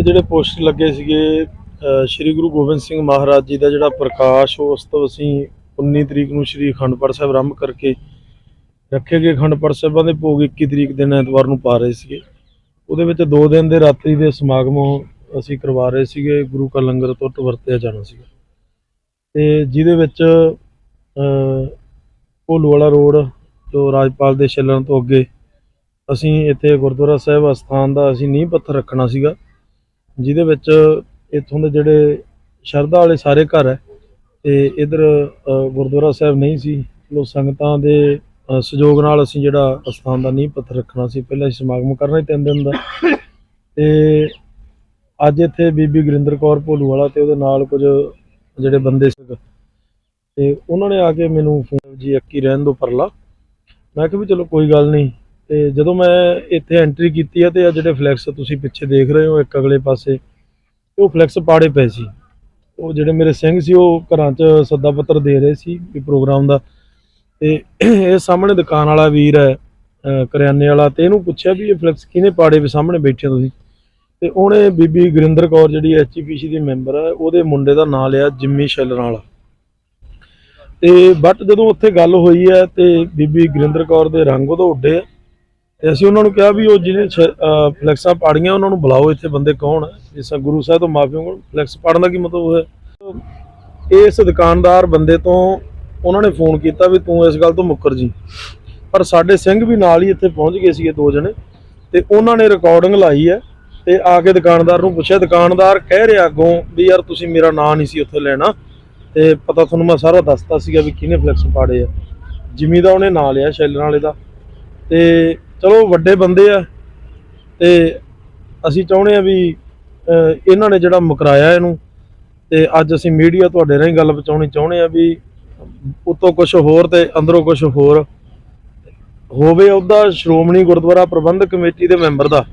ਤੇ ਜਿਹੜੇ ਪੋਸਟਰ ਲੱਗੇ ਸੀਗੇ ਸ਼੍ਰੀ ਗੁਰੂ ਗੋਬਿੰਦ ਸਿੰਘ ਮਹਾਰਾਜ ਜੀ ਦਾ ਜਿਹੜਾ ਪ੍ਰਕਾਸ਼, ਉਸ ਤੋਂ ਅਸੀਂ 19 ਤਰੀਕ ਨੂੰ ਸ਼੍ਰੀ ਅਖੰਡ ਪਾਠ ਸਾਹਿਬ ਆਰੰਭ ਕਰਕੇ ਰੱਖੇ ਗਏ। ਅਖੰਡ ਪਾਠ ਸਾਹਿਬਾਂ ਦੇ ਭੋਗ 21 ਤਰੀਕ ਦਿਨ ਐਤਵਾਰ ਨੂੰ ਪਾ ਰਹੇ ਸੀਗੇ। ਉਹਦੇ ਵਿੱਚ 2 ਦਿਨ ਦੇ ਰਾਤਰੀ ਦੇ ਸਮਾਗਮ ਅਸੀਂ ਕਰਵਾ ਰਹੇ ਸੀਗੇ। ਗੁਰੂ ਕਾ ਲੰਗਰ ਤੋਂ ਵਰਤਿਆ ਜਾਣਾ ਸੀਗਾ। ਤੇ ਜਿਹਦੇ ਵਿੱਚ ਅ ਭੋਲੂ ਵਾਲਾ ਰੋਡ ਜੋ ਰਾਜਪਾਲ ਦੇ ਛੱਲਣ ਤੋਂ ਅੱਗੇ ਅਸੀਂ ਇੱਥੇ ਗੁਰਦੁਆਰਾ ਸਾਹਿਬ ਅਸਥਾਨ ਦਾ ਅਸੀਂ ਨੀਂਹ ਪੱਥਰ ਰੱਖਣਾ ਸੀਗਾ। ਜਿਹਦੇ ਵਿੱਚ ਇੱਥੋਂ ਦੇ ਜਿਹੜੇ ਸ਼ਰਧਾ ਵਾਲੇ ਸਾਰੇ ਘਰ ਹੈ ਤੇ ਇਧਰ ਗੁਰਦੁਆਰਾ ਸਾਹਿਬ ਨਹੀਂ ਸੀ। ਲੋ, ਸੰਗਤਾਂ ਦੇ ਸਹਿਯੋਗ ਨਾਲ ਅਸੀਂ ਜਿਹੜਾ ਅਸਥਾਨ ਦਾ ਨੀਂਹ ਪੱਥਰ ਰੱਖਣਾ ਸੀ। ਪਹਿਲਾਂ ਅਸੀਂ ਸਮਾਗਮ ਕਰਨਾ ਸੀ ਤਿੰਨ ਦਿਨ ਦਾ। ਤੇ ਅੱਜ ਇੱਥੇ ਬੀਬੀ ਗੁਰਿੰਦਰ ਕੌਰ ਭੋਲੂ ਵਾਲਾ ਤੇ ਉਹਦੇ ਨਾਲ ਕੁਝ ਜਿਹੜੇ ਬੰਦੇ ਸੀ। ਤੇ ਉਹਨਾਂ ਨੇ ਆ ਕੇ ਮੈਨੂੰ ਫੋਨ ਜੀ ਅੱਕੀ ਰਹਿਣ ਦੋ ਪਰਲਾ। ਮੈਂ ਕਿਹਾ ਵੀ ਚਲੋ ਕੋਈ ਗੱਲ ਨਹੀਂ। ਤੇ ਜਦੋਂ ਮੈਂ ਇੱਥੇ ਐਂਟਰੀ ਕੀਤੀ ਹੈ ਤੇ ਆ ਜਿਹੜੇ ਫਲੈਕਸ ਤੁਸੀਂ ਪਿੱਛੇ ਦੇਖ ਰਹੇ ਹੋ ਇੱਕ ਅਗਲੇ ਪਾਸੇ, ਉਹ ਫਲੈਕਸ ਪਾੜੇ ਪਏ ਸੀ। ਉਹ ਜਿਹੜੇ ਮੇਰੇ ਸਿੰਘ ਸੀ, ਉਹ ਘਰਾਂ 'ਚ ਸੱਦਾ ਪੱਤਰ ਦੇ ਰਹੇ ਸੀ ਵੀ ਪ੍ਰੋਗਰਾਮ ਦਾ। ਤੇ ਇਹ ਸਾਹਮਣੇ ਦੁਕਾਨ ਵਾਲਾ ਵੀਰ ਹੈ ਕਰਿਆਨੇ ਵਾਲਾ, ਤੇ ਇਹਨੂੰ ਪੁੱਛਿਆ ਵੀ ਇਹ ਫਲੈਕਸ ਕਿਹਨੇ ਪਾੜੇ ਵੀ ਸਾਹਮਣੇ ਬੈਠੇ ਹੋ ਤੁਸੀਂ? ਤੇ ਉਹਨੇ ਬੀਬੀ ਗੁਰਿੰਦਰ ਕੌਰ ਜਿਹੜੀ ਐਚਪੀਸੀ ਦੀ ਮੈਂਬਰ ਹੈ, ਉਹਦੇ ਮੁੰਡੇ ਦਾ ਨਾਂ ਲਿਆ ਜਿੰਮੀ ਸ਼ੈਲਰ ਵਾਲਾ। ਤੇ ਬਟ ਜਦੋਂ ਉੱਥੇ ਗੱਲ ਹੋਈ ਹੈ ਤੇ ਬੀਬੀ ਗੁਰਿੰਦਰ ਕੌਰ ਦੇ ਰੰਗ ਉਹਦਾ ਉੱਡੇ ਆ। ਤੇ ਅਸੀਂ ਉਹਨਾਂ ਨੂੰ ਕਿਹਾ ਵੀ ਉਹ ਜਿਹਨੇ ਫਲੈਕਸਾਂ ਪਾੜੀਆਂ, ਉਹਨਾਂ ਨੂੰ ਬੁਲਾਓ ਇੱਥੇ ਬੰਦੇ ਕੌਣ ਹੈ ਜਿਸ ਤਰ੍ਹਾਂ ਗੁਰੂ ਸਾਹਿਬ ਤੋਂ ਮਾਫੀ ਮੰਗੋ ਫਲੈਕਸ ਪਾੜਨ ਦਾ ਕੀ ਮਤਲਬ ਹੈ ਇਸ ਦੁਕਾਨਦਾਰ ਬੰਦੇ ਤੋਂ ਉਹਨਾਂ ਨੇ ਫੋਨ ਕੀਤਾ ਵੀ ਤੂੰ ਇਸ ਗੱਲ ਤੋਂ ਮੁੱਕਰ ਜੀ। ਪਰ ਸਾਡੇ ਸਿੰਘ ਵੀ ਨਾਲ ਹੀ ਇੱਥੇ ਪਹੁੰਚ ਗਏ ਸੀਗੇ ਦੋ ਜਣੇ ਤੇ ਉਹਨਾਂ ਨੇ ਰਿਕਾਰਡਿੰਗ ਲਾਈ ਹੈ ਤੇ ਆ ਕੇ ਦੁਕਾਨਦਾਰ ਨੂੰ ਪੁੱਛਿਆ, ਦੁਕਾਨਦਾਰ ਕਹਿ ਰਿਹਾ ਅੱਗੋਂ ਵੀ ਯਾਰ ਤੁਸੀਂ ਮੇਰਾ ਨਾਂ ਨਹੀਂ ਸੀ ਉੱਥੇ ਲੈਣਾ ਤੇ ਪਤਾ ਤੁਹਾਨੂੰ ਮੈਂ ਸਾਰਾ ਦੱਸਤਾ ਸੀਗਾ ਵੀ ਕਿਹਨੇ ਫਲੈਕਸ ਪਾੜੇ ਆ। ਜਿਮੀ ਦਾ ਉਹਨੇ ਨਾਂ ਲਿਆ ਸ਼ੈਲਰ ਵਾਲੇ ਦਾ ਤੇ ਚਲੋ ਵੱਡੇ ਬੰਦੇ ਆ ਤੇ ਅਸੀਂ ਚਾਹੁੰਦੇ ਆ ਵੀ ਇਹਨਾਂ ਨੇ ਜਿਹੜਾ ਮੁਕਰਾਇਆ ਇਹਨੂੰ ਤੇ ਅੱਜ ਅਸੀਂ ਮੀਡੀਆ ਤੁਹਾਡੇ ਰਾਹੀਂ ਗੱਲ ਪਹੁੰਚਾਉਣੀ ਚਾਹੁੰਦੇ ਆ ਵੀ ਉਤੋਂ ਕੁਝ ਹੋਰ ਤੇ ਅੰਦਰੋਂ ਕੁਝ ਹੋਰ ਹੋਵੇ ਉਹਦਾ ਸ਼੍ਰੋਮਣੀ ਗੁਰਦੁਆਰਾ ਪ੍ਰਬੰਧਕ ਕਮੇਟੀ ਦੇ ਮੈਂਬਰ ਦਾ।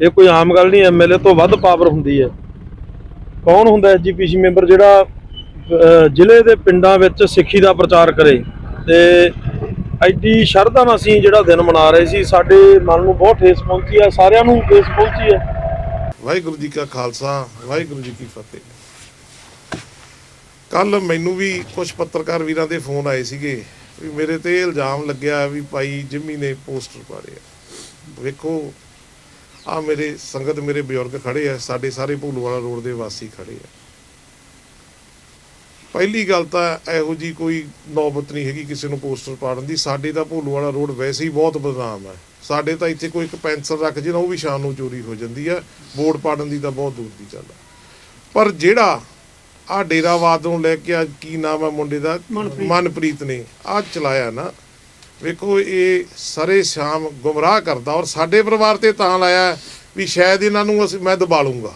ਇਹ ਕੋਈ ਆਮ ਗੱਲ ਨਹੀਂ ਐਮਐਲਏ ਤੋਂ ਵੱਧ ਪਾਵਰ ਹੁੰਦੀ ਹੈ। ਕੌਣ ਹੁੰਦਾ ਐਸਜੀਪੀਸੀ ਮੈਂਬਰ ਜਿਹੜਾ ਜ਼ਿਲ੍ਹੇ ਦੇ ਪਿੰਡਾਂ ਵਿੱਚ ਸਿੱਖੀ ਦਾ ਪ੍ਰਚਾਰ ਕਰੇ ਤੇ ਐਡੀ ਸ਼ਰਧਾ ਨਾਲ ਅਸੀਂ ਜਿਹੜਾ ਦਿਨ ਮਨਾ ਰਹੇ ਸੀ, ਸਾਡੇ ਮਨ ਨੂੰ ਬਹੁਤ ਠੇਸ ਪਹੁੰਚੀ ਆ, ਸਾਰਿਆਂ ਨੂੰ ਠੇਸ ਪਹੁੰਚੀ ਹੈ ਵਾਹਿਗੁਰੂ ਜੀ ਕਾ ਖਾਲਸਾ, ਵਾਹਿਗੁਰੂ ਜੀ ਕੀ ਫਤਿਹ। ਕੱਲ ਮੈਨੂੰ ਵੀ ਕੁਝ ਪੱਤਰਕਾਰ ਵੀਰਾਂ ਦੇ ਫੋਨ ਆਏ ਸੀਗੇ ਵੀ ਮੇਰੇ ਤੇ ਇਲਜ਼ਾਮ ਲੱਗਿਆ ਵੀ ਭਾਈ ਜਿੰਮੀ ਨੇ ਪੋਸਟਰ ਪਾੜੇ ਆ। ਵੇਖੋ ਆ ਮੇਰੇ ਸੰਗਤ, ਮੇਰੇ ਬਜ਼ੁਰਗ ਖੜੇ ਆ, ਸਾਡੇ ਸਾਰੇ ਭੂਲਵਾਲਾ ਰੋਡ ਦੇ ਵਾਸੀ ਖੜੇ ਆ। ਪਹਿਲੀ ਗੱਲ ਤਾਂ ਇਹੋ ਜੀ ਕੋਈ ਨੌਬਤ ਨਹੀਂ ਹੈਗੀ ਕਿਸੇ ਨੂੰ ਪੋਸਟਰ ਪਾੜਨ ਦੀ। ਸਾਡੇ ਤਾਂ ਭੂਲੂ ਵਾਲਾ ਰੋਡ ਵੈਸੇ ਹੀ ਬਹੁਤ ਬਦਨਾਮ ਹੈ। ਸਾਡੇ ਤਾਂ ਇੱਥੇ ਕੋਈ ਇੱਕ ਪੈਨਸਲ ਰੱਖ ਜੇ ਨਾ ਉਹ ਵੀ ਸ਼ਾਮ ਨੂੰ ਚੋਰੀ ਹੋ ਜਾਂਦੀ ਹੈ ਬੋਰਡ ਪਾੜਨ ਦੀ ਤਾਂ ਬਹੁਤ ਦੂਰ ਦੀ ਗੱਲ ਹੈ ਪਰ ਜਿਹੜਾ ਆ ਡੇਰਾਵਾਦ ਨੂੰ ਲੈ ਕੇ ਆ ਕੀ ਨਾਮ ਹੈ ਮੁੰਡੇ ਦਾ? ਮਨਪ੍ਰੀਤ। ਨੇ। ਆ ਚਲਾਇਆ ਨਾ। ਵੇਖੋ ਇਹ ਸਾਰੇ ਸ਼ਾਮ ਗੁੰਮਰਾਹ ਕਰਦਾ ਔਰ ਸਾਡੇ ਪਰਿਵਾਰ ਤੇ ਤਾਂ ਲਾਇਆ ਵੀ ਸ਼ਾਇਦ ਇਹਨਾਂ ਨੂੰ ਅਸੀਂ ਮੈਂ ਦਬਾ ਲੂੰਗਾ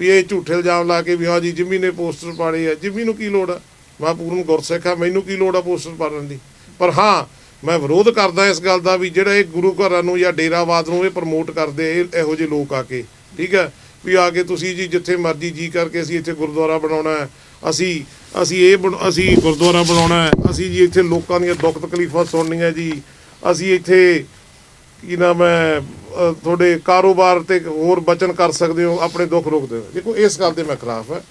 ਵੀ ਇਹ ਝੂਠੇ ਇਲਜ਼ਾਮ ਲਾ ਕੇ ਵੀ ਹਾਂ ਜੀ, ਜਿੰਮੀ ਨੇ ਪੋਸਟਰ ਪਾੜੇ ਆ। ਜਿੰਮੀ ਨੂੰ ਕੀ ਲੋੜ ਆ? ਮੈਂ ਪੂਰਨ ਗੁਰਸਿੱਖ ਆ, ਮੈਨੂੰ ਕੀ ਲੋੜ ਆ ਪੋਸਟਰ ਪਾੜਨ ਦੀ? ਪਰ ਹਾਂ, ਮੈਂ ਵਿਰੋਧ ਕਰਦਾ ਇਸ ਗੱਲ ਦਾ ਵੀ ਜਿਹੜਾ ਇਹ ਗੁਰੂ ਘਰਾਂ ਨੂੰ ਜਾਂ ਡੇਰਾਵਾਦ ਨੂੰ ਇਹ ਪ੍ਰਮੋਟ ਕਰਦੇ ਇਹ ਇਹੋ ਜਿਹੇ ਲੋਕ ਆ ਕੇ। ਠੀਕ ਹੈ ਵੀ ਆ ਕੇ ਤੁਸੀਂ ਜੀ ਜਿੱਥੇ ਮਰਜ਼ੀ ਜੀ ਕਰਕੇ ਅਸੀਂ ਇੱਥੇ ਗੁਰਦੁਆਰਾ ਬਣਾਉਣਾ ਹੈ। ਅਸੀਂ ਅਸੀਂ ਇਹ ਬਣ- ਅਸੀਂ ਗੁਰਦੁਆਰਾ ਬਣਾਉਣਾ ਹੈ। ਅਸੀਂ ਜੀ ਇੱਥੇ ਲੋਕਾਂ ਦੀਆਂ ਦੁੱਖ ਤਕਲੀਫਾਂ ਸੁਣਨੀਆਂ ਜੀ। ਅਸੀਂ ਇੱਥੇ, ਕੀ ਨਾਮ ਹੈ ਤੁਹਾਡੇ ਕਾਰੋਬਾਰ ਤੇ ਹੋਰ ਬਚਨ ਕਰ ਸਕਦੇ ਹੋ, ਆਪਣੇ ਦੁੱਖ ਰੋਕਦੇ ਹੋ। ਦੇਖੋ, ਇਸ ਗੱਲ ਦੇ ਮੈਂ ਖਿਲਾਫ ਹੈ।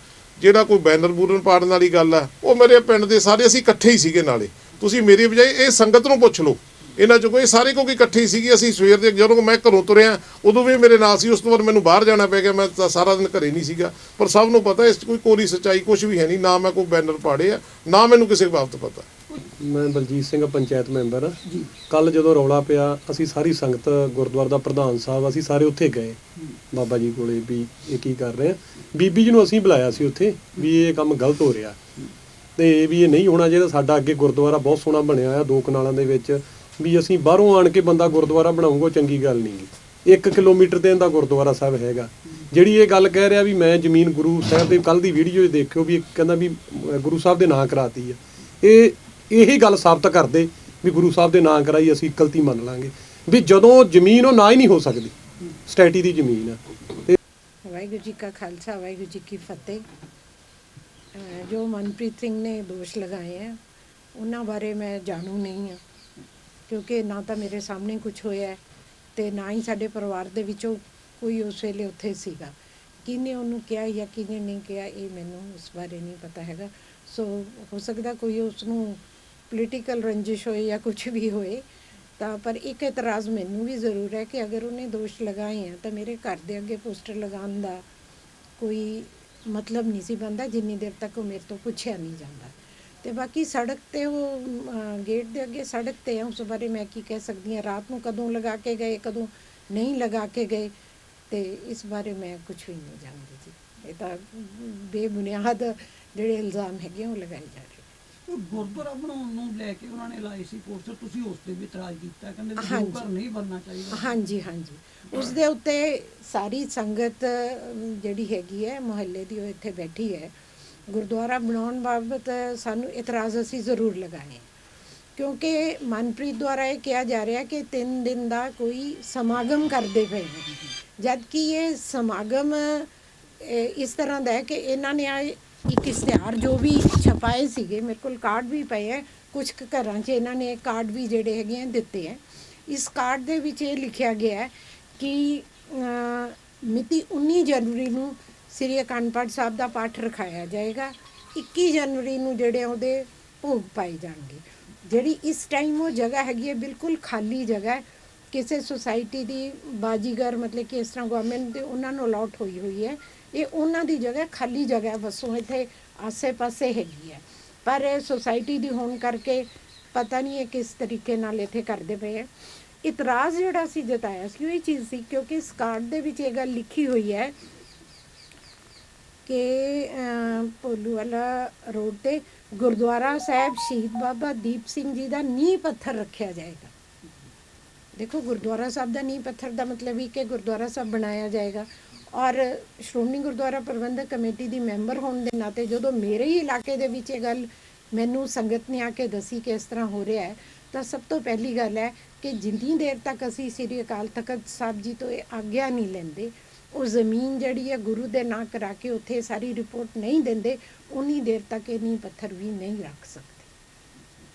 ਜਿਹੜਾ ਕੋਈ ਬੈਨਰ ਬੂਰਨ ਪਾੜਨ ਵਾਲੀ ਗੱਲ ਆ, ਉਹ ਮੇਰੇ ਪਿੰਡ ਦੇ ਸਾਰੇ, ਅਸੀਂ ਇਕੱਠੇ ਹੀ ਸੀਗੇ ਨਾਲੇ। ਤੁਸੀਂ ਮੇਰੀ ਬਜਾਏ ਇਹ ਸੰਗਤ ਨੂੰ ਪੁੱਛ ਲਓ। ਇਹਨਾਂ ਚੋਂ ਕੋਈ ਸਾਰੇ ਕਿਉਂਕਿ ਇਕੱਠੇ ਹੀ ਸੀਗੇ, ਅਸੀਂ ਸਵੇਰ ਦੇ ਜਦੋਂ ਮੈਂ ਘਰੋਂ ਤੁਰਿਆ, ਉਦੋਂ ਵੀ ਮੇਰੇ ਨਾਲ ਸੀ, ਉਸ ਤੋਂ ਬਾਅਦ ਮੈਨੂੰ ਬਾਹਰ ਜਾਣਾ ਪੈ ਗਿਆ, ਮੈਂ ਤਾਂ ਸਾਰਾ ਦਿਨ ਘਰੇ ਨਹੀਂ ਸੀਗਾ। ਪਰ ਸਭ ਨੂੰ ਪਤਾ, ਇਸ 'ਚ ਕੋਈ ਕੋਰੀ ਸੱਚਾਈ ਕੁਝ ਵੀ ਹੈ ਨਹੀਂ, ਨਾ ਮੈਂ ਕੋਈ ਬੈਨਰ ਪਾੜੇ ਆ, ਨਾ ਮੈਨੂੰ ਕਿਸੇ ਬਾਬਤ ਪਤਾ। ਮੈਂ ਬਲਜੀਤ ਸਿੰਘ ਪੰਚਾਇਤ ਮੈਂਬਰ। ਕੱਲ ਜਦੋਂ ਰੌਲਾ ਪਿਆ ਅਸੀਂ ਸਾਰੀ ਸੰਗਤ ਗੁਰਦੁਆਰਾ ਦਾ ਪ੍ਰਧਾਨ ਸਾਹਿਬ ਅਸੀਂ ਸਾਰੇ ਉੱਥੇ ਗਏ। ਬਾਬਾ ਜੀ ਕੋਲੇ ਵੀ ਇਹ ਕੀ ਕਰ ਰਹੇ ਆ। ਬੀਬੀ ਜੀ ਨੂੰ ਅਸੀਂ ਬੁਲਾਇਆ ਸੀ ਉੱਥੇ ਵੀ ਇਹ ਕੰਮ ਗਲਤ ਹੋ ਰਿਹਾ। ਤੇ ਵੀ ਇਹ ਨਹੀਂ ਹੋਣਾ ਚਾਹੀਦਾ ਸਾਡਾ ਅੱਗੇ ਗੁਰਦੁਆਰਾ ਬਹੁਤ ਸੋਹਣਾ ਬਣਿਆ ਹੋਇਆ ਦੋ ਕਨਾਲਾਂ ਦੇ ਵਿੱਚ। ਵੀ ਅਸੀਂ ਬਾਹਰੋਂ ਆਣ ਕੇ ਬੰਦਾ ਗੁਰਦੁਆਰਾ ਬਣਾਉਂਗਾ ਚੰਗੀ ਗੱਲ ਨਹੀਂ ਗੀ। 1 ਕਿਲੋਮੀਟਰ ਤੇ ਇਹਦਾ ਗੁਰਦੁਆਰਾ ਸਾਹਿਬ ਹੈਗਾ। ਜਿਹੜੀ ਇਹ ਗੱਲ ਕਹਿ ਰਿਹਾ ਵੀ ਮੈਂ ਜ਼ਮੀਨ ਗੁਰੂ ਸਾਹਿਬ ਦੇ ਕੱਲ ਦੀ ਵੀਡੀਓ 'ਚ ਦੇਖਿਓ ਵੀ ਇਹ ਕਹਿੰਦਾ ਵੀ ਗੁਰੂ ਸਾਹਿਬ ਦੇ ਨਾਂ ਕਰਾਤੀ ਆ। ਇਹ ਇਹੀ ਗੱਲ ਸਾਬਤ ਕਰਦੇ ਵੀ ਗੁਰੂ ਸਾਹਿਬ ਦੇ ਨਾਂ ਕਰਾਈ ਅਸੀਂ ਗਲਤੀ ਮੰਨ ਲਾਂਗੇ। ਵੀ ਜਦੋਂ ਜ਼ਮੀਨ ਉਹ ਨਾ ਹੀ ਨਹੀਂ ਹੋ ਸਕਦੀ, ਸਟੈਟੀ ਦੀ ਜ਼ਮੀਨ ਆ। ਵਾਹਿਗੁਰੂ ਜੀ ਕਾ ਖਾਲਸਾ, ਵਾਹਿਗੁਰੂ ਜੀ ਕੀ ਫਤਿਹ। ਜੋ ਮਨਪ੍ਰੀਤ ਸਿੰਘ ਨੇ ਦੋਸ਼ ਲਗਾਏ ਹੈ ਉਹਨਾਂ ਬਾਰੇ ਮੈਂ ਜਾਣੂ ਨਹੀਂ ਹਾਂ ਕਿਉਂਕਿ ਨਾ ਤਾਂ ਮੇਰੇ ਸਾਹਮਣੇ ਕੁਝ ਹੋਇਆ ਤੇ ਨਾ ਹੀ ਸਾਡੇ ਪਰਿਵਾਰ ਦੇ ਵਿੱਚੋਂ ਕੋਈ ਉਸ ਵੇਲੇ ਉੱਥੇ ਸੀਗਾ। ਕਿਹਨੇ ਉਹਨੂੰ ਕਿਹਾ ਜਾਂ ਕਿਹਨੇ ਨਹੀਂ ਕਿਹਾ, ਇਹ ਮੈਨੂੰ ਉਸ ਬਾਰੇ ਨਹੀਂ ਪਤਾ ਹੈਗਾ। ਸੋ ਹੋ ਸਕਦਾ ਕੋਈ ਉਸ ਨੂੰ ਪੋਲੀਟੀਕਲ ਰੰਜਿਸ਼ ਹੋਏ ਜਾਂ ਕੁਝ ਵੀ ਹੋਏ ਤਾਂ ਪਰ ਇੱਕ ਇਤਰਾਜ਼ ਮੈਨੂੰ ਵੀ ਜ਼ਰੂਰ ਹੈ ਕਿ ਅਗਰ ਉਹਨੇ ਦੋਸ਼ ਲਗਾਏ ਆ ਤਾਂ ਮੇਰੇ ਘਰ ਦੇ ਅੱਗੇ ਪੋਸਟਰ ਲਗਾਉਣ ਦਾ ਕੋਈ ਮਤਲਬ ਨਹੀਂ ਸੀ ਬੰਦਾ ਜਿੰਨੀ ਦੇਰ ਤੱਕ ਉਹ ਮੇਰੇ ਤੋਂ ਪੁੱਛਿਆ ਨਹੀਂ ਜਾਂਦਾ। ਤੇ ਬਾਕੀ ਸੜਕ ਤੇ ਉਹ ਗੇਟ ਦੇ ਅੱਗੇ ਸੜਕ ਤੇ ਆ ਉਸ ਬਾਰੇ ਮੈਂ ਕੀ ਕਹਿ ਸਕਦੀ ਹਾਂ ਰਾਤ ਨੂੰ ਕਦੋਂ ਲਗਾ ਕੇ ਗਏ ਕਦੋਂ ਨਹੀਂ ਲਗਾ ਕੇ ਗਏ ਤੇ ਇਸ ਬਾਰੇ ਮੈਂ ਕੁਝ ਵੀ ਨਹੀਂ ਜਾਣਦੀ ਜੀ। ਇਹ ਤਾਂ ਬੇਬੁਨਿਆਦ ਜਿਹੜੇ ਇਲਜ਼ਾਮ ਹੈਗੇ ਆ, ਉਹ ਲਗਾਏ ਜਾ ਰਹੇ ਉਹ ਗੁਰਦੁਆਰਾ ਬਣਾਉਣ ਨੂੰ ਲੈ ਕੇ ਉਹਨਾਂ ਨੇ ਲਾਏ ਸੀ ਪੋਸਟਰ ਤੁਸੀਂ ਉਸ ਤੇ ਵੀ ਇਤਰਾਜ਼ ਕੀਤਾ ਕਹਿੰਦੇ ਵੀ ਹਾਂਜੀ। ਘਰ ਨਹੀਂ ਬਣਨਾ ਚਾਹੀਦਾ। ਹਾਂਜੀ ਹਾਂਜੀ। ਉਸ ਦੇ ਉੱਤੇ ਸਾਰੀ ਸੰਗਤ ਜਿਹੜੀ ਹੈਗੀ ਹੈ ਮੁਹੱਲੇ ਦੀ ਉਹ ਇੱਥੇ ਬੈਠੀ ਹੈ। ਗੁਰਦੁਆਰਾ ਬਣਾਉਣ ਬਾਬਤ ਸਾਨੂੰ ਇਤਰਾਜ਼ ਅਸੀਂ ਜ਼ਰੂਰ ਲਗਾਏ। ਕਿਉਂਕਿ ਮਨਪ੍ਰੀਤ ਦੁਆਰਾ ਇਹ ਕਿਹਾ ਜਾ ਰਿਹਾ ਕਿ 3 ਦਿਨ ਦਾ ਕੋਈ ਸਮਾਗਮ ਕਰਦੇ ਪਏ ਨੇ। ਜਦ ਕਿ ਇਹ ਸਮਾਗਮ ਇਹ ਇਸ ਤਰ੍ਹਾਂ ਦਾ ਹੈ ਕਿ ਇਹਨਾਂ ਨੇ ਆ ਇੱਕ ਇਸ਼ਤਿਹਾਰ ਜੋ ਵੀ ਛਪਾਏ ਸੀਗੇ, ਮੇਰੇ ਕੋਲ ਕਾਰਡ ਵੀ ਪਏ ਹੈ ਕੁਝ ਕੁ ਘਰਾਂ 'ਚ ਇਹਨਾਂ ਨੇ ਕਾਰਡ ਵੀ ਜਿਹੜੇ ਹੈਗੇ ਆ ਦਿੱਤੇ ਹੈ ਇਸ ਕਾਰਡ ਦੇ ਵਿੱਚ ਇਹ ਲਿਖਿਆ ਗਿਆ ਹੈ ਕਿ ਮਿਤੀ 19 ਜਨਵਰੀ ਨੂੰ ਸ੍ਰੀ ਅਕੰਡ ਪਾਠ ਸਾਹਿਬ ਦਾ ਪਾਠ ਰਖਾਇਆ ਜਾਏਗਾ। 21 ਜਨਵਰੀ ਨੂੰ ਜਿਹੜੇ ਉਹਦੇ ਭੋਗ ਪਾਏ ਜਾਣਗੇ। ਜਿਹੜੀ ਇਸ ਟਾਈਮ ਉਹ ਜਗ੍ਹਾ ਹੈਗੀ ਹੈ, ਬਿਲਕੁਲ ਖਾਲੀ ਜਗ੍ਹਾ ਹੈ। ਕਿਸੇ ਸੁਸਾਇਟੀ ਦੀ ਬਾਜੀਗਰ ਮਤਲਬ ਕਿ ਇਸ ਤਰ੍ਹਾਂ ਗਵਰਨਮੈਂਟ ਦੇ ਉਹਨਾਂ ਨੂੰ ਅਲਾਟ ਹੋਈ ਹੋਈ ਹੈ। ਇਹ ਉਹਨਾਂ ਦੀ ਜਗ੍ਹਾ ਖਾਲੀ ਜਗ੍ਹਾ ਵਸੋਂ ਇੱਥੇ ਆਸੇ-ਪਾਸੇ ਹੈਗੀ ਹੈ। ਪਰ ਇਹ ਸੁਸਾਇਟੀ ਦੀ ਹੋਣ ਕਰਕੇ ਪਤਾ ਨਹੀਂ ਇਹ ਕਿਸ ਤਰੀਕੇ ਨਾਲ ਇੱਥੇ ਕਰਦੇ ਪਏ ਹੈ ਇਤਰਾਜ਼ ਜਿਹੜਾ ਸੀ ਜਤਾਇਆ ਸੀ ਉਹ ਇਹ ਚੀਜ਼ ਸੀ ਕਿਉਂਕਿ ਇਸ ਕਾਰਡ ਦੇ ਵਿੱਚ ਇਹ ਗੱਲ ਲਿਖੀ ਹੋਈ ਹੈ ਕਿ ਅਮ, ਰੋਡ ਤੇ ਗੁਰਦੁਆਰਾ ਸਾਹਿਬ ਸ਼ਹੀਦ ਬਾਬਾ ਦੀਪ ਸਿੰਘ ਜੀ ਦਾ ਨੀਂਹ ਪੱਥਰ ਰੱਖਿਆ ਜਾਏਗਾ। ਦੇਖੋ ਗੁਰਦੁਆਰਾ ਸਾਹਿਬ ਦਾ ਨੀਂਹ ਪੱਥਰ ਦਾ ਮਤਲਬ ਹੀ ਕਿ ਗੁਰਦੁਆਰਾ ਸਾਹਿਬ ਬਣਾਇਆ ਜਾਏਗਾ। ਔਰ ਸ਼੍ਰੋਮਣੀ ਗੁਰਦੁਆਰਾ ਪ੍ਰਬੰਧਕ ਕਮੇਟੀ ਦੀ ਮੈਂਬਰ ਹੋਣ ਦੇ ਨਾਤੇ ਜਦੋਂ ਮੇਰੇ ਹੀ ਇਲਾਕੇ ਦੇ ਵਿੱਚ ਇਹ ਗੱਲ ਮੈਨੂੰ ਸੰਗਤ ਨੇ ਆ ਕੇ ਦੱਸੀ ਕਿ ਇਸ ਤਰ੍ਹਾਂ ਹੋ ਰਿਹਾ ਹੈ, ਤਾਂ ਸਭ ਤੋਂ ਪਹਿਲੀ ਗੱਲ ਹੈ ਕਿ ਜਿੰਨੀ ਦੇਰ ਤੱਕ ਅਸੀਂ ਸ੍ਰੀ ਅਕਾਲ ਤਖਤ ਸਾਹਿਬ ਜੀ ਤੋਂ ਇਹ ਆਗਿਆ ਨਹੀਂ ਲੈਂਦੇ, ਉਹ ਜ਼ਮੀਨ ਜਿਹੜੀ ਹੈ ਗੁਰੂ ਦੇ ਨਾਂ ਕਰਾ ਕੇ ਉੱਥੇ ਸਾਰੀ ਰਿਪੋਰਟ ਨਹੀਂ ਦਿੰਦੇ, ਉਨੀ ਦੇਰ ਤੱਕ ਇਹ ਨੀਂਹ ਪੱਥਰ ਵੀ ਨਹੀਂ ਰੱਖ ਸਕਦੇ।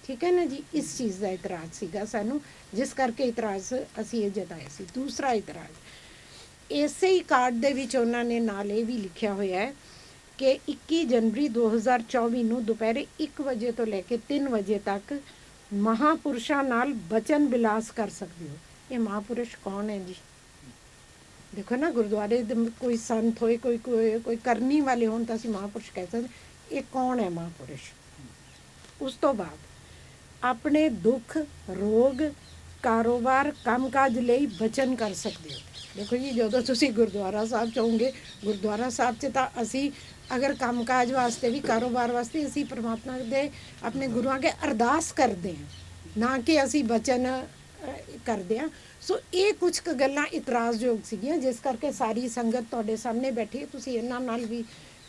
ਠੀਕ ਹੈ ਨਾ ਜੀ? ਇਸ ਚੀਜ਼ ਦਾ ਇਤਰਾਜ਼ ਸੀਗਾ ਸਾਨੂੰ, ਜਿਸ ਕਰਕੇ ਇਤਰਾਜ਼ ਅਸੀਂ ਇਹ ਜਤਾਇਆ ਸੀ। ਦੂਸਰਾ ਇਤਰਾਜ਼ ਇਸੇ ਹੀ ਕਾਰਡ ਦੇ ਵਿੱਚ ਉਹਨਾਂ ਨੇ ਨਾਲ ਇਹ ਵੀ ਲਿਖਿਆ ਹੋਇਆ ਹੈ ਕਿ 21 ਜਨਵਰੀ 2024 ਨੂੰ ਦੁਪਹਿਰੇ 1 ਵਜੇ ਤੋਂ ਲੈ ਕੇ 3 ਵਜੇ ਤੱਕ ਮਹਾਪੁਰਸ਼ਾਂ ਨਾਲ ਬਚਨ ਬਿਲਾਸ ਕਰ ਸਕਦੇ ਹੋ। ਇਹ ਮਹਾਪੁਰਸ਼ ਕੌਣ ਹੈ ਜੀ? ਦੇਖੋ ਨਾ, ਗੁਰਦੁਆਰੇ ਦੇ ਕੋਈ ਸੰਤ ਹੋਏ, ਕੋਈ ਕੋਈ ਕੋਈ ਕਰਨੀ ਵਾਲੇ ਹੋਣ ਤਾਂ ਅਸੀਂ ਮਹਾਪੁਰਸ਼ ਕਹਿ ਸਕਦੇ ਇਹ ਕੌਣ ਹੈ ਮਹਾਪੁਰਸ਼? ਉਸ ਤੋਂ ਬਾਅਦ ਆਪਣੇ ਦੁੱਖ, ਰੋਗ, ਕਾਰੋਬਾਰ, ਕੰਮਕਾਜ ਲਈ ਬਚਨ ਕਰ ਸਕਦੇ ਹੋ। ਦੇਖੋ ਜੀ, ਜਦੋਂ ਤੁਸੀਂ ਗੁਰਦੁਆਰਾ ਸਾਹਿਬ ਚਾਹੋਗੇ ਗੁਰਦੁਆਰਾ ਸਾਹਿਬ 'ਚ ਤਾਂ ਅਸੀਂ ਅਗਰ ਕੰਮਕਾਜ ਵਾਸਤੇ ਵੀ, ਕਾਰੋਬਾਰ ਵਾਸਤੇ ਅਸੀਂ ਪ੍ਰਮਾਤਮਾ ਦੇ ਆਪਣੇ ਗੁਰੂਆਂ ਅੱਗੇ ਅਰਦਾਸ ਕਰਦੇ ਹਾਂ, ਨਾ ਕਿ ਅਸੀਂ ਬਚਨ ਕਰਦੇ ਹਾਂ। ਸੋ ਇਹ ਕੁਝ ਕੁ ਗੱਲਾਂ ਇਤਰਾਜ਼ਯੋਗ ਸੀਗੀਆਂ, ਜਿਸ ਕਰਕੇ ਸਾਰੀ ਸੰਗਤ ਤੁਹਾਡੇ ਸਾਹਮਣੇ ਬੈਠੀ ਹੈ। ਤੁਸੀਂ ਇਹਨਾਂ ਨਾਲ ਵੀ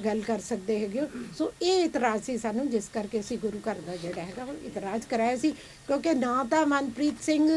ਗੱਲ ਕਰ ਸਕਦੇ ਹੈਗੇ ਹੋ। ਸੋ ਇਹ ਇਤਰਾਜ਼ ਸੀ ਸਾਨੂੰ, ਜਿਸ ਕਰਕੇ ਅਸੀਂ ਗੁਰੂ ਘਰ ਦਾ ਜਿਹੜਾ ਹੈਗਾ, ਉਹ ਇਤਰਾਜ਼ ਕਰਾਇਆ ਸੀ। ਕਿਉਂਕਿ ਨਾ ਤਾਂ ਮਨਪ੍ਰੀਤ ਸਿੰਘ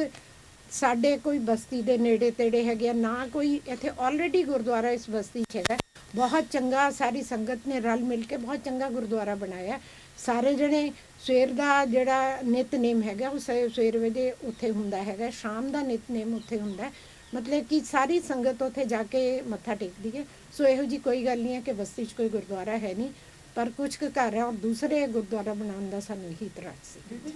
ਸਾਡੇ ਕੋਈ ਬਸਤੀ ਦੇ ਨੇੜੇ ਤੇੜੇ ਹੈਗੇ ਆ, ਨਾ ਕੋਈ ਇੱਥੇ ਆਲਰੇਡੀ ਗੁਰਦੁਆਰਾ ਇਸ ਬਸਤੀ 'ਚ ਹੈਗਾ। ਬਹੁਤ ਚੰਗਾ ਸਾਰੀ ਸੰਗਤ ਨੇ ਰਲ ਮਿਲ ਕੇ ਬਹੁਤ ਚੰਗਾ ਗੁਰਦੁਆਰਾ ਬਣਾਇਆ। ਸਾਰੇ ਜਣੇ ਸਵੇਰ ਦਾ ਜਿਹੜਾ ਨਿਤਨੇਮ ਹੈਗਾ, ਉਹ ਸਵੇ- ਸਵੇਰ ਵੇਲੇ ਉੱਥੇ ਹੁੰਦਾ ਹੈਗਾ। ਸ਼ਾਮ ਦਾ ਨਿਤਨੇਮ ਉੱਥੇ ਹੁੰਦਾ। ਮਤਲਬ ਕਿ ਸਾਰੀ ਸੰਗਤ ਉੱਥੇ ਜਾ ਕੇ ਮੱਥਾ ਟੇਕਦੀ ਹੈ। ਸੋ ਇਹੋ ਜੀ ਕੋਈ ਗੱਲ ਨਹੀਂ ਹੈ ਕਿ ਬਸਤੀ 'ਚ ਕੋਈ ਗੁਰਦੁਆਰਾ ਹੈ ਨਹੀਂ। ਪਰ ਕੁਝ ਕੁ ਘਰ ਹੈ ਔਰ ਦੂਸਰੇ ਗੁਰਦੁਆਰਾ ਬਣਾਉਣ ਦਾ ਸਾਨੂੰ ਇਹੀ ਇਤਰਾਜ਼ ਸੀ।